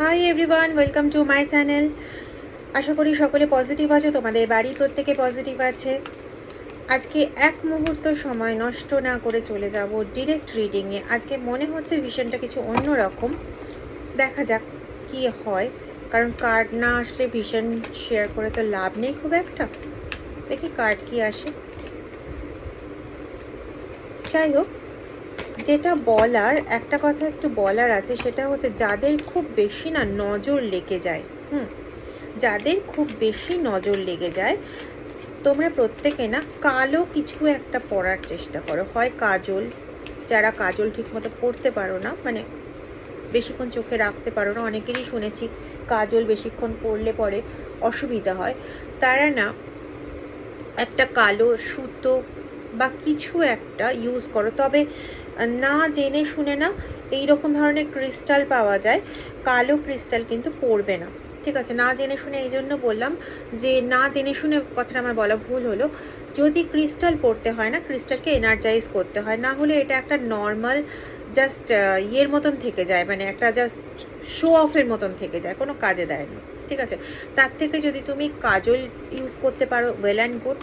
Hi everyone welcome to my channel আশা করি সকলে positive আছো, তোমাদের বাড়ি প্রত্যেকে পজিটিভ আছে। আজকে এক মুহূর্ত সময় নষ্ট না করে চলে যাব ডিরেক্ট রিডিংয়ে আজকে মনে হচ্ছে ভিশনটা কিছু অন্যরকম। দেখা যাক কি হয়। কারণ কার্ড না আসলে ভিশন শেয়ার করে তো লাভ নেই খুব একটা। দেখি কার্ড কি আসে। যাই হোক যেটা বলার, একটা কথা একটু বলার আছে, সেটা হচ্ছে যাদের খুব বেশি না নজর লেগে যায়, হুম, যাদের খুব বেশি নজর লেগে যায়, তোমরা প্রত্যেকে না কালো কিছু একটা পরার চেষ্টা করো। হয় কাজল, যারা কাজল ঠিকমতো পরতে পারো না মানে বেশিক্ষণ চোখে রাখতে পারো না, অনেকেরই শুনেছি কাজল বেশিক্ষণ পরলে পরে অসুবিধা হয়। তারা না একটা কালো সুতো বা কিছু একটা ইউজ করো। তবে না জেনে শুনে না এই রকম ধরনের ক্রিস্টাল পাওয়া যায়, কালো ক্রিস্টাল কিন্তু পড়বে না। ঠিক আছে, না জেনে শুনে এই জন্য বললাম যে, না জেনে শুনে কথাটা আমার বলা ভুল হলো। যদি ক্রিস্টাল পড়তে হয় না, ক্রিস্টালকে এনার্জাইজ করতে হয়, না হলে এটা একটা নর্মাল জাস্ট ইয়ের মতন থেকে যায় মানে একটা জাস্ট শো অফের মতন থেকে যায়, কোনো কাজে দেয় না। ঠিক আছে, তার থেকে যদি তুমি কাজল ইউজ করতে পারো ওয়েল অ্যান্ড গুড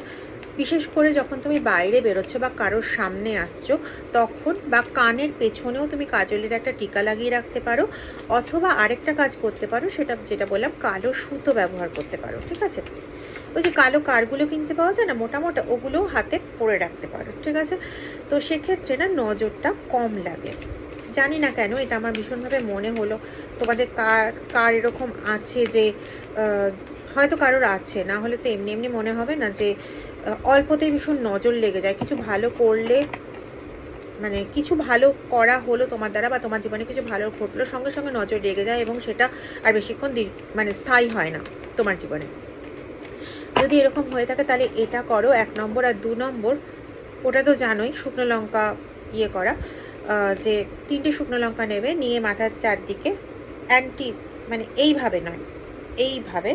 বিশেষ করে যখন তুমি বাইরে বেরোচ্ছ বা কারোর সামনে আসছো, তখন বা কানের পেছনেও তুমি কাজলের একটা টিকা লাগিয়ে রাখতে পারো, অথবা আরেকটা কাজ করতে পারো, সেটা যেটা বললাম, কালো সুতো ব্যবহার করতে পারো, ঠিক আছে? ওই যে কালো কারগুলো কিনতে পাওয়া যায় না মোটা মোটা ওগুলোও হাতে পরে রাখতে পারো, ঠিক আছে? তো সেক্ষেত্রে না, নজরটা কম লাগে। জানি না কেন, এটা আমার ভীষণভাবে মনে হলো। তোমাদের কার কার এরকম আছে যে হয়তো কারোর আছে, না হলে তো এমনি এমনি মনে হবে না যে অল্পতেই ভীষণ নজর লেগে যায়। কিছু ভালো করলে মানে কিছু ভালো করা হলো তোমার দ্বারা বা তোমার জীবনে কিছু ভালো ঘটলো, সঙ্গে সঙ্গে নজর লেগে যায় এবং সেটা আর বেশিক্ষণ মানে স্থায়ী হয় না তোমার জীবনে। যদি এরকম হয়ে থাকে তাহলে এটা করো, এক নম্বর আর দু নম্বর, ওটা তো জানোই, শুকনো লঙ্কা ইয়ে করা। যে তিনটে শুকনো লঙ্কা নেবে, নিয়ে মাথার চারদিকে অ্যান্টি মানে এইভাবে নয়, এইভাবে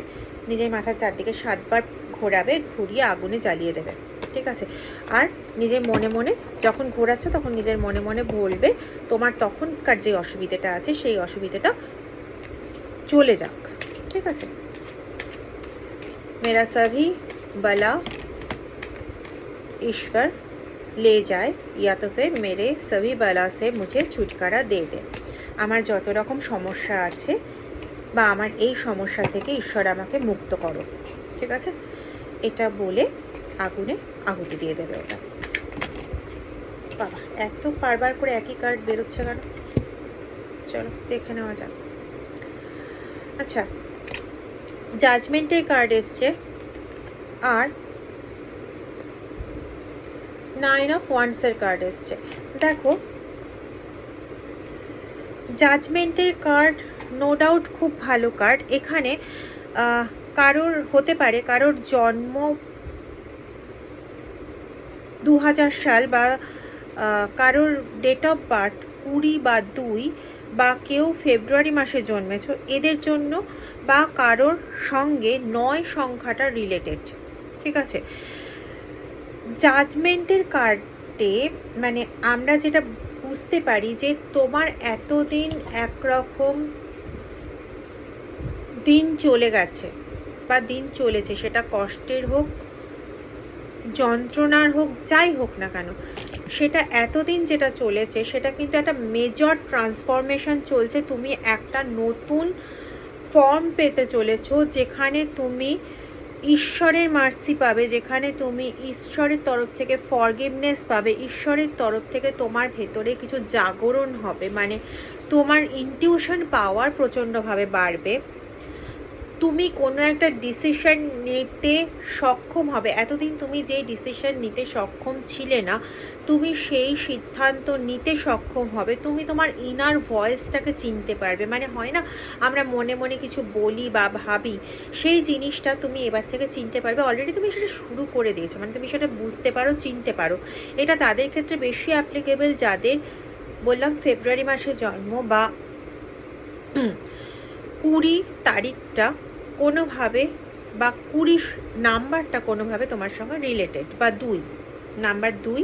নিজের মাথার চারদিকে সাতবার ঘোরাবে, ঘুরিয়ে আগুনে জ্বালিয়ে দেবে, ঠিক আছে? আর নিজের মনে মনে যখন ঘোরাচ্ছ, তখন নিজের মনে মনে বলবে, তোমার তখনকার যে অসুবিধাটা আছে, সেই অসুবিধাটা চলে যাক ঠিক আছে? মেরা সভি, বলা, ঈশ্বর ले जाए या तो फिर मेरे सभी बला से मुझे छुटकारा दे दे আমার যত রকম সমস্যা আছে বা আমার এই সমস্যা থেকে ঈশ্বর আমাকে মুক্ত করো ঠিক আছে এটা বলে আগুনে আহুতি দিয়ে দেবে ওটা বাবা এত বারবার করে একই কার্ড বেরোচ্ছে কেন চলো দেখে নেওয়া যাক আচ্ছা জাজমেন্টের কার্ড এসছে আর নাইন অফ ওয়ান্সের কার্ড এসছে। দেখো জাজমেন্টের কার্ড নো ডাউট খুব ভালো কার্ড এখানে কারোর হতে পারে, কারোর জন্ম দু হাজার সাল বা কারোর ডেট অফ বার্থ কুড়ি বা দুই বা কেউ ফেব্রুয়ারি মাসে জন্মেছ, এদের জন্য বা কারোর সঙ্গে নয় সংখ্যাটা রিলেটেড ঠিক আছে? জাজমেন্টের কার্ডে মানে আমরা যেটা বুঝতে পারি যে তোমার এতদিন একরকম দিন চলে গেছে বা দিন চলেছে, সেটা কষ্টের হোক, যন্ত্রণার হোক, যাই হোক না কেন, সেটা এতদিন যেটা চলেছে, সেটা কিন্তু একটা মেজর ট্রান্সফরমেশন চলছে। তুমি একটা নতুন ফর্ম পেতে চলেছো, যেখানে তুমি ঈশ্বরের মার্সি পাবে, যেখানে তুমি ঈশ্বরের তরফ থেকে ফরগিভনেস পাবে, ঈশ্বরের তরফ থেকে তোমার ভেতরে কিছু জাগরণ হবে মানে তোমার ইনটিউশন পাওয়ার প্রচণ্ডভাবে বাড়বে। তুমি কোনো একটা ডিসিশন নিতে সক্ষম হবে। এতদিন তুমি যে ডিসিশন নিতে সক্ষম ছিলে না, তুমি সেই সিদ্ধান্ত নিতে সক্ষম হবে। তুমি তোমার ইনার ভয়েসটাকে চিনতে পারবে। মানে হয় না, আমরা মনে মনে কিছু বলি বা ভাবি, সেই জিনিসটা তুমি এবার থেকে চিনতে পারবে। অলরেডি তুমি সেটা শুরু করে দিয়েছ। মানে তুমি সেটা বুঝতে পারো, চিনতে পারো। এটা তাদের ক্ষেত্রে বেশি অ্যাপ্লিকেবল যাদের, বললাম ফেব্রুয়ারি মাসে জন্ম বা কুড়ি তারিখটা কোনোভাবে বা কুড়ি নাম্বারটা কোনোভাবে তোমার সঙ্গে রিলেটেড বা দুই, নাম্বার দুই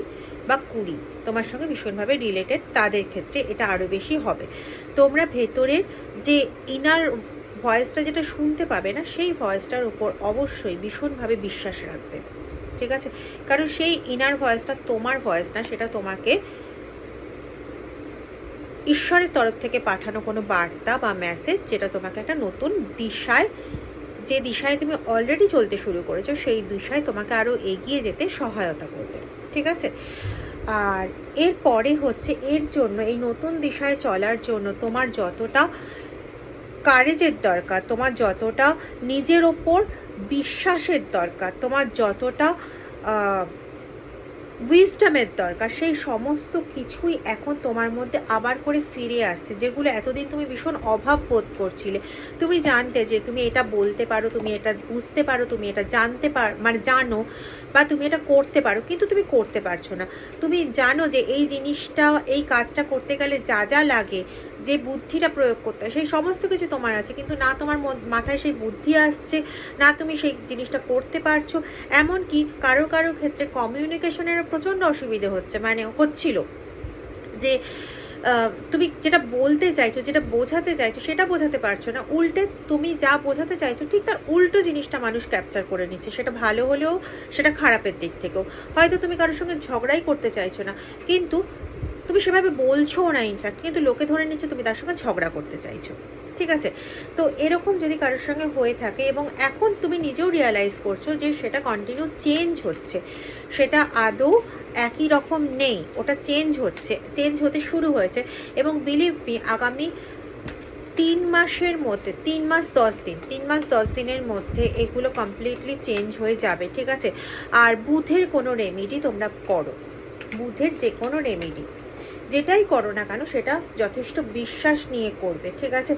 বা কুড়ি তোমার সঙ্গে ভীষণভাবে রিলেটেড তাদের ক্ষেত্রে এটা আরও বেশি হবে। তোমরা ভেতরের যে ইনার ভয়েসটা যেটা শুনতে পাবে না, সেই ভয়েসটার উপর অবশ্যই ভীষণভাবে বিশ্বাস রাখবে, ঠিক আছে? কারণ সেই ইনার ভয়েসটা তোমার ভয়েস না, সেটা তোমাকে ঈশ্বরের তরফ থেকে পাঠানো কোনো বার্তা বা মেসেজ যেটা তোমাকে একটা নতুন দিশায় যে দিশায় তুমি অলরেডি চলতে শুরু করেছ, সেই দিশায় তোমাকে আরও এগিয়ে যেতে সহায়তা করবে, ঠিক আছে? আর এরপরে হচ্ছে এর জন্য, এই নতুন দিশায় চলার জন্য তোমার যতটা কারেজের দরকার, তোমার যতটা নিজের ওপর বিশ্বাসের দরকার, তোমার যতটা উইজডমের দরকার। সেই সমস্ত কিছুই এখন তোমার মধ্যে আবার করে ফিরে আসছে, যেগুলো এতদিন তুমি ভীষণ অভাব বোধ করছিলে। তুমি জানতে যে তুমি এটা বলতে পারো, তুমি এটা বুঝতে পারো, তুমি এটা জানতে পার মানে জানো বা তুমি এটা করতে পারো, কিন্তু তুমি করতে পারছ না। তুমি জানো যে এই জিনিসটা, এই কাজটা করতে গেলে যা যা লাগে, যে বুদ্ধিটা প্রয়োগ করতে হয়, সেই সমস্ত কিছু তোমার আছে, কিন্তু না তোমার মাথায় সেই বুদ্ধি আসছে, না তুমি সেই জিনিসটা করতে পারছ। এমনকি কারও কারও ক্ষেত্রে কমিউনিকেশনের প্রচণ্ড অসুবিধে হচ্ছে মানে হচ্ছিল। যে তুমি যেটা বলতে চাইছো, যেটা বোঝাতে চাইছো, সেটা বোঝাতে পারছ না। উল্টে তুমি যা বোঝাতে চাইছো, ঠিক তার উল্টো জিনিসটা মানুষ ক্যাপচার করে নিচ্ছে। সেটা ভালো হলেও, সেটা খারাপের দিক থেকেও। হয়তো তুমি কারোর সঙ্গে ঝগড়াই করতে চাইছো না, কিন্তু তুমি সেভাবে বলছো না ইনফ্যাক্ট কিন্তু লোকে ধরে নিচ্ছে তুমি তার সঙ্গে ঝগড়া করতে চাইছো। ঠিক আছে? তো এরকম যদি কারোর সঙ্গে হয়ে থাকে এবং এখন তুমি নিজেও রিয়ালাইজ করছ যে সেটা কন্টিনিউ চেঞ্জ হচ্ছে, সেটা আদৌ একই রকম নেই, ওটা চেঞ্জ হচ্ছে চেঞ্জ হতে শুরু হয়েছে এবং বিলিভ মি আগামী তিন মাসের মধ্যে, তিন মাস দশ দিন, তিন মাস দশ দিনের মধ্যে এগুলো কমপ্লিটলি চেঞ্জ হয়ে যাবে, ঠিক আছে? আর বুথের কোনো রেমিডি তোমরা করো, বুধের যে কোনো রেমিডি যেটাই করো না কেন, সেটা যথেষ্ট বিশ্বাস নিয়ে করবে, ঠিক আছে?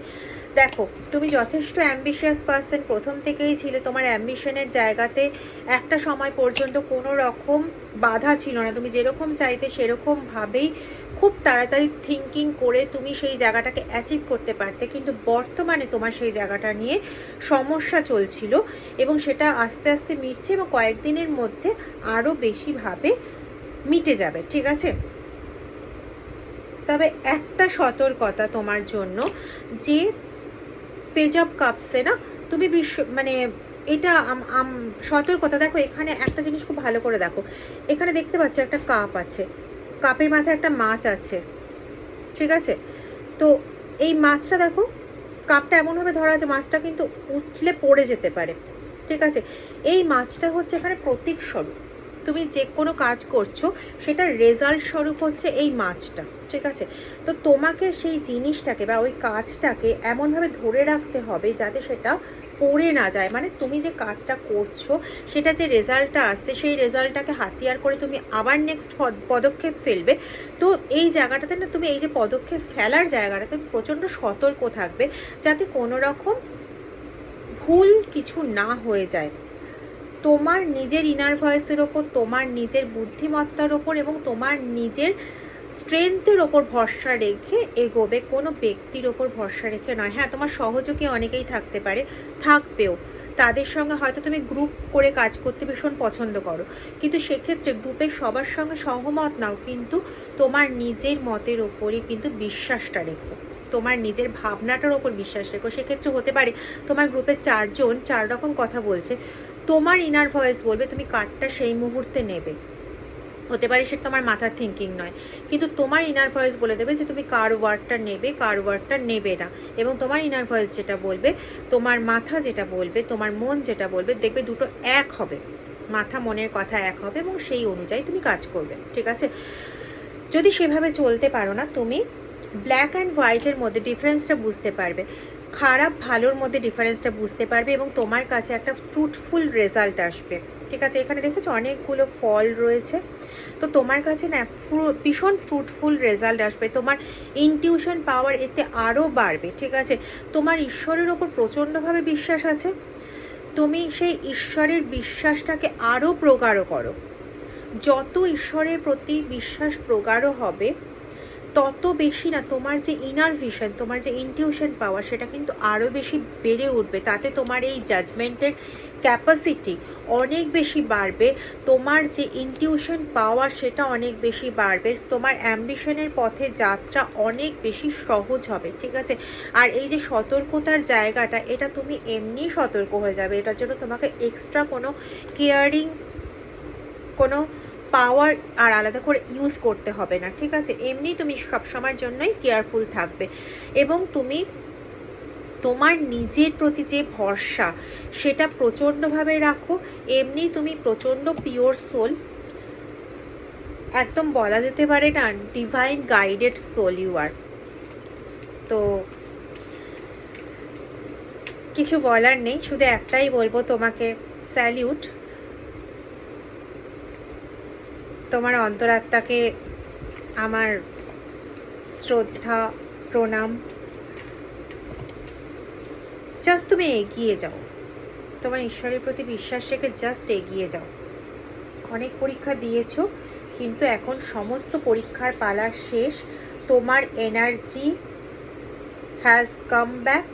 দেখো, তুমি যথেষ্ট অ্যাম্বিশিয়াস পার্সন প্রথম থেকেই ছিলে, তোমার অ্যাম্বিশনের জায়গাতে একটা সময় পর্যন্ত কোনো রকম বাধা ছিল না। তুমি যেরকম চাইতে সেরকমভাবেই খুব তাড়াতাড়ি থিঙ্কিং করে তুমি সেই জায়গাটাকে অ্যাচিভ করতে পারতে, কিন্তু বর্তমানে তোমার সেই জায়গাটা নিয়ে সমস্যা চলছিল এবং সেটা আস্তে আস্তে মিটছে এবং কয়েকদিনের মধ্যে আরও বেশিভাবে মিটে যাবে, ঠিক আছে? তবে একটা সতর্কতা তোমার জন্য যে পেজ অফ কাপসে না তুমি বিশ্ব মানে এটা সতর্কতা। দেখো, এখানে একটা জিনিস খুব ভালো করে দেখো। এখানে দেখতে পাচ্ছ একটা কাপ আছে। কাপের মাথায় একটা মাছ আছে। ঠিক আছে? তো এই মাছটা দেখো কাপটা এমনভাবে ধরা আছে, মাছটা কিন্তু উঠলে পড়ে যেতে পারে। ঠিক আছে? এই মাছটা হচ্ছে এখানে প্রতীক স্বরূপ। তুমি যে কোনো কাজ করছ, সেটার রেজাল্ট স্বরূপ হচ্ছে এই মাছটা, ঠিক আছে? তো তোমাকে সেই জিনিসটাকে বা ওই কাজটাকে এমনভাবে ধরে রাখতে হবে যাতে সেটা পড়ে না যায়। মানে তুমি যে কাজটা করছ, সেটা যে রেজাল্টটা আসছে, সেই রেজাল্টটাকে হাতিয়ার করে তুমি আবার নেক্সট পদক্ষেপ ফেলবে। তো এই জায়গাটাতে না তুমি এই যে পদক্ষেপ ফেলার জায়গাটাতে প্রচণ্ড সতর্ক থাকবে যাতে কোনো রকম ভুল কিছু না হয়ে যায়। তোমার নিজের ইনার ভয়েসের ওপর, তোমার নিজের বুদ্ধিমত্তার ওপর এবং তোমার নিজের স্ট্রেংথের ওপর ভরসা রেখে এগোবে। কোনো ব্যক্তির ওপর ভরসা রেখে নয়। হ্যাঁ তোমার সহযোগী অনেকেই থাকতে পারে, থাকবেও। তাদের সঙ্গে হয়তো তুমি গ্রুপ করে কাজ করতে ভীষণ পছন্দ করো। কিন্তু সেক্ষেত্রে গ্রুপের সবার সঙ্গে সহমত নাও, কিন্তু তোমার নিজের মতের ওপরই কিন্তু বিশ্বাসটা রেখো। তোমার নিজের ভাবনাটার ওপর বিশ্বাস রেখো। সেক্ষেত্রে হতে পারে, তোমার গ্রুপে চারজন চার রকম কথা বলছে। তোমার ইনার ভয়েস বলবে, তুমি কার্ডটা সেই মুহূর্তে নেবে। হতে পারে সেটা তোমার মাথার থিঙ্কিং নয়, কিন্তু তোমার ইনার ভয়েস বলে দেবে যে তুমি কার ওয়ার্ডটা নেবে কার ওয়ার্ডটা নেবে না। এবং তোমার ইনার ভয়েস যেটা বলবে, তোমার মাথা যেটা বলবে, তোমার মন যেটা বলবে, দেখবে দুটো এক হবে। মাথা মনের কথা এক হবে এবং সেই অনুযায়ী তুমি কাজ করবে, ঠিক আছে? যদি সেভাবে চলতে পারো না, তুমি ব্ল্যাক অ্যান্ড হোয়াইটের মধ্যে ডিফারেন্সটা বুঝতে পারবে। খারাপ, ভালোর মধ্যে ডিফারেন্সটা বুঝতে পারবে এবং তোমার কাছে একটা ফ্রুটফুল রেজাল্ট আসবে। ঠিক আছে? এখানে দেখেছ অনেকগুলো ফল রয়েছে। তো তোমার কাছে না ভীষণ ফ্রুটফুল রেজাল্ট আসবে। তোমার ইনটিউশন পাওয়ার এতে আরও বাড়বে। ঠিক আছে? তোমার ঈশ্বরের ওপর প্রচণ্ডভাবে বিশ্বাস আছে। তুমি সেই ঈশ্বরের বিশ্বাসটাকে আরও প্রগাঢ় করো। যত ঈশ্বরের প্রতি বিশ্বাস প্রগাঢ় হবে তত বেশি না তোমার যে ইনার ভিশন তোমার যে ইনটিউশন পাওয়ার সেটা কিন্তু আরও বেশি বেড়ে উঠবে। তাতে তোমার এই জাজমেন্টের ক্যাপাসিটি অনেক বেশি বাড়বে, তোমার যে ইনটিউশন পাওয়ার সেটা অনেক বেশি বাড়বে, তোমার অ্যাম্বিশনের পথে যাত্রা অনেক বেশি সহজ হবে, ঠিক আছে? আর এই যে সতর্কতার জায়গাটা, এটা তুমি এমনি সতর্ক হয়ে যাবে। এটার জন্য তোমাকে এক্সট্রা কোনো কেয়ারিং কোনো পাওয়ার আর আলাদা করে ইউজ করতে হবে না, ঠিক আছে? এমনি তুমি সবসময়ের জন্যই কেয়ারফুল থাকবে। এবং তুমি তোমার নিজের প্রতি যে ভরসা, সেটা প্রচণ্ডভাবে রাখো। এমনি তুমি প্রচণ্ড পিওর সোল একদম বলা যেতে পারে না divine guided soul you are তো কিছু বলার নেই, শুধু একটাই বলব তোমাকে স্যালিউট তোমার অন্তরাত্মাকে আমার শ্রদ্ধা, প্রণাম। জাস্ট তুমি এগিয়ে যাও। তোমার ঈশ্বরের প্রতি বিশ্বাস রেখে জাস্ট এগিয়ে যাও। অনেক পরীক্ষা দিয়েছ, কিন্তু এখন সমস্ত পরীক্ষার পালা শেষ। তোমার এনার্জি হ্যাজ কাম ব্যাক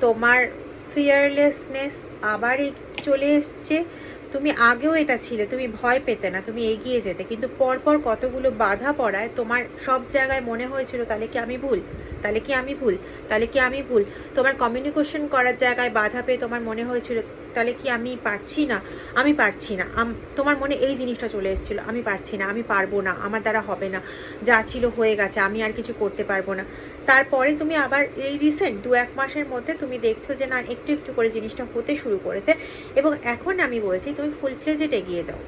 তোমার ফিয়ারলেসনেস আবার চলে এসছে। তুমি আগেও এটা ছিল, তুমি ভয় পেতে না, তুমি এগিয়ে যেতে। কিন্তু পরপর কতগুলো বাধা পড়ায় তোমার সব জায়গায় মনে হয়েছিল, তাহলে কি আমি ভুল? তাহলে কি আমি ভুল? তাহলে কি আমি ভুল? তোমার কমিউনিকেশন করার জায়গায় বাধা পেয়ে তোমার মনে হয়েছিল তাহলে কি আমি পারছি না? আমি পারছি না। তোমার মনে এই জিনিসটা চলে এসেছিল, আমি পারছি না, আমি পারব না, আমার দ্বারা হবে না, যা ছিল হয়ে গেছে, আমি আর কিছু করতে পারব না। তারপরে তুমি আবার এই রিসেন্ট দু এক মাসের মধ্যে তুমি দেখছ যে না, একটু একটু করে জিনিসটা হতে শুরু করেছে এবং এখন আমি বলছি তুমি ফুল ফ্লেজেড এগিয়ে যাও।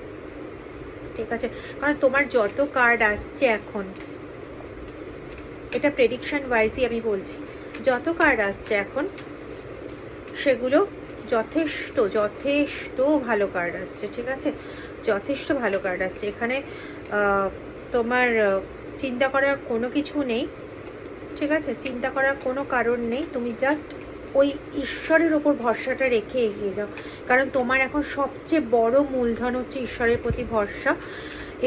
ঠিক আছে? কারণ তোমার যত কার্ড আসছে এখন, এটা প্রেডিকশন ওয়াইজই আমি বলছি, যত কার্ড আসছে এখন, সেগুলো যথেষ্ট যথেষ্ট ভালো কার্ড আসছে, ঠিক আছে? যথেষ্ট ভালো কার্ড আসছে। এখানে তোমার চিন্তা করার কোনো কিছু নেই, ঠিক আছে? চিন্তা করার কোনো কারণ নেই। তুমি জাস্ট ওই ঈশ্বরের ওপর ভরসাটা রেখে এগিয়ে যাও। কারণ তোমার এখন সবচেয়ে বড় মূলধন হচ্ছে ঈশ্বরের প্রতি ভরসা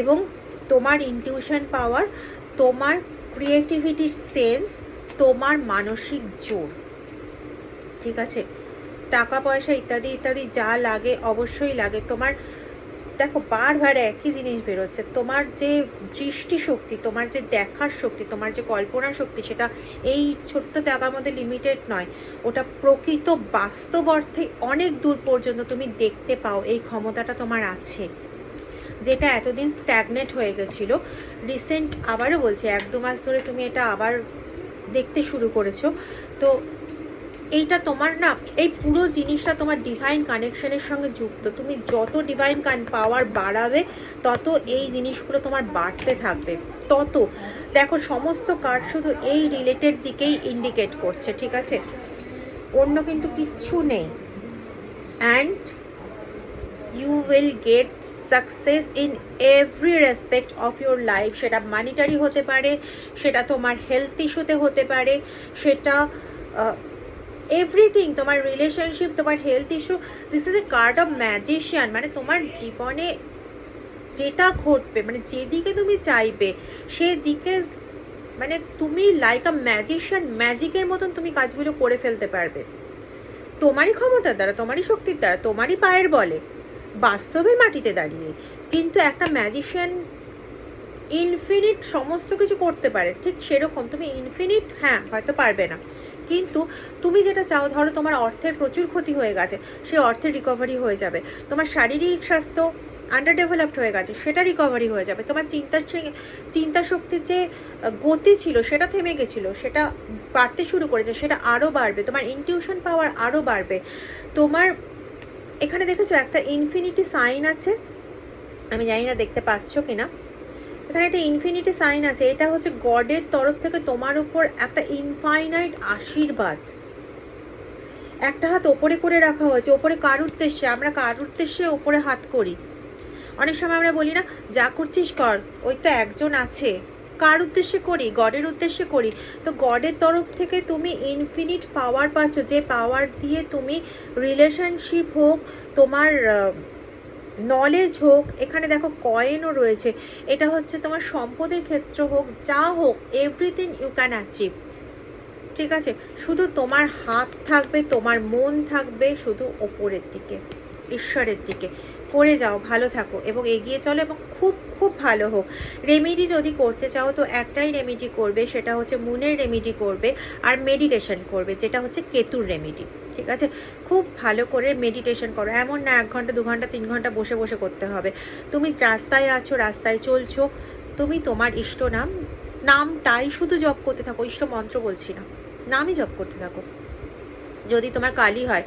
এবং তোমার ইনটিউশন পাওয়ার তোমার ক্রিয়েটিভিটির সেন্স তোমার মানসিক জোর, ঠিক আছে? টাকা পয়সা ইত্যাদি ইত্যাদি যা লাগে অবশ্যই লাগে। তোমার, দেখো, বারবার একই জিনিস বেরোচ্ছে। তোমার যে দৃষ্টিশক্তি, তোমার যে দেখার শক্তি, তোমার যে কল্পনা শক্তি, সেটা এই ছোট্ট জায়গার মধ্যে লিমিটেড নয়। ওটা প্রকৃত বাস্তব অর্থে অনেক দূর পর্যন্ত তুমি দেখতে পাও এই ক্ষমতাটা তোমার আছে। যেটা এতদিন স্ট্যাগনেট হয়ে গেছিল। রিসেন্ট আবারও বলছি, এক দু মাস ধরে তুমি এটা আবার দেখতে শুরু করেছ। তো এইটা তোমার না, এই পুরো জিনিসটা তোমার ডিভাইন কানেকশনের সঙ্গে যুক্ত। তুমি যত ডিভাইন পাওয়ার বাড়াবে, তত এই জিনিসগুলো তোমার বাড়তে থাকবে। তত। দেখো, সমস্ত কার্ড শুধু এই রিলেটেড দিকেই ইন্ডিকেট করছে, ঠিক আছে? অন্য কিন্তু কিচ্ছু নেই। And you will get success in every respect of your life সেটা মানিটারি হতে পারে, সেটা তোমার হেলথ ইস্যুতে হতে পারে, সেটা এভরিথিং তোমার রিলেশনশিপ তোমার health issue this is a card of magician মানে তোমার জীবনে যেটা ঘটবে মানে যেদিকে তুমি চাইবে, সেদিকে মানে তুমি লাইক আ ম্যাজিশিয়ান ম্যাজিকের মতন তুমি কাজগুলো করে ফেলতে পারবে। তোমারই ক্ষমতার দ্বারা, তোমারই শক্তির দ্বারা, তোমারই পায়ের বলে বাস্তবে মাটিতে দাঁড়িয়ে। কিন্তু একটা ম্যাজিশিয়ান ইনফিনিট সমস্ত কিছু করতে পারে, ঠিক সেরকম। তুমি ইনফিনিট হ্যাঁ হয়তো পারবে না। কিন্তু তুমি যেটা চাও, ধরো তোমার অর্থের প্রচুর ক্ষতি হয়ে গেছে, সেই অর্থের রিকভারি হয়ে যাবে। তোমার শারীরিক স্বাস্থ্য আন্ডার ডেভেলপড হয়ে গেছে, সেটা রিকভারি হয়ে যাবে। তোমার চিন্তার চিন্তা শক্তির যে গতি ছিল, সেটা থেমে গেছিল, সেটা বাড়তে শুরু করেছে, সেটা আরও বাড়বে। তোমার ইনটিউশন পাওয়ার আরও বাড়বে। তোমার, এখানে দেখেছ একটা ইনফিনিটি সাইন আছে? আমি জানি না দেখতে পাচ্ছ কিনা। এখানে একটা ইনফিনিটি সাইন আছে, এটা হচ্ছে গডের তরফ থেকে তোমার উপর একটা ইনফাইনাইট আশীর্বাদ। একটা হাত ওপরে করে রাখা হয়েছে, ওপরে কার উদ্দেশ্যে? আমরা কার উদ্দেশ্যে ওপরে হাত করি? অনেক সময় আমরা বলি না, যা করছিস কর, ওই তো একজন আছে। কার উদ্দেশ্যে করি? গডের উদ্দেশ্যে করি। তো গডের তরফ থেকে তুমি ইনফিনিট পাওয়ার পাচ্ছ, যে পাওয়ার দিয়ে তুমি রিলেশনশিপ হোক, তোমার নলেজ হোক, এখানে দেখো কয়েনও রয়েছে। এটা হচ্ছে তোমার সম্পদের ক্ষেত্র হোক, যা হোক এভরিথিং ইউ ক্যান অ্যাচিভ ঠিক আছে? শুধু তোমার হাত থাকবে, তোমার মন থাকবে, শুধু ওপরের দিকে। ঈশ্বরের দিকে। করে যাও, ভালো থাকো এবং এগিয়ে চলো এবং খুব খুব ভালো হোক। রেমেডি যদি করতে চাও তো একটাই রেমেডি করবে, সেটা হচ্ছে মুনের রেমেডি করবে আর মেডিটেশন করবে, যেটা হচ্ছে কেতুর রেমেডি ঠিক আছে? খুব ভালো করে মেডিটেশন করো। এমন না এক ঘণ্টা, দু ঘণ্টা, তিন ঘণ্টা বসে বসে করতে হবে। তুমি রাস্তায় আছো, রাস্তায় চলছো, তুমি তোমার ইষ্ট নাম, নামটাই শুধু জপ করতে থাকো, ইষ্ট মন্ত্র বলছি না, নামই জপ করতে থাকো। যদি তোমার কালী হয়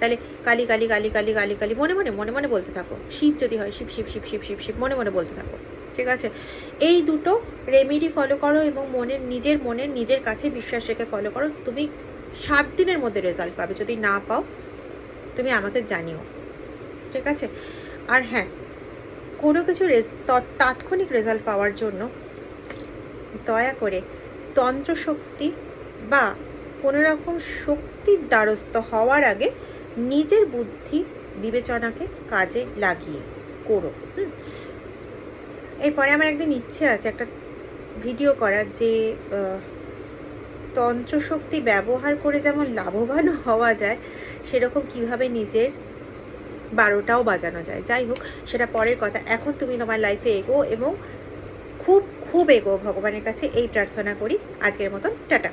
তাহলে কালী কালী কালী কালী কালী কালী, মনে মনে মনে মনে বলতে থাকো। শিব যদি হয়, শিব শিব শিব শিব শিব শিব, মনে মনে বলতে থাকো। ঠিক আছে? এই দুটো রেমেডি ফলো করো এবং মনের, নিজের মনের, নিজের কাছে বিশ্বাস রেখে ফলো করো। তুমি সাত দিনের মধ্যে রেজাল্ট পাবে। যদি না পাও, তুমি আমাকে জানিও। ঠিক আছে? আর হ্যাঁ কোনো কিছু তাৎক্ষণিক রেজাল্ট পাওয়ার জন্য দয়া করে তন্ত্র শক্তি বা কোনো রকম শক্তির দ্বারস্থ হওয়ার আগে নিজের বুদ্ধি বিবেচনাকে কাজে লাগিয়ে করো, হুম? এরপরে আমার একদিন ইচ্ছে আছে একটা ভিডিও করার যে তন্ত্রশক্তি ব্যবহার করে যেমন লাভবান হওয়া যায়, সেরকম কীভাবে নিজের বারোটাও বাজানো যায়। যাই হোক, সেটা পরের কথা। এখন তুমি তোমার লাইফে এগো এবং খুব খুব এগো। ভগবানের কাছে এই প্রার্থনা করি। আজকের মতন, টাটা।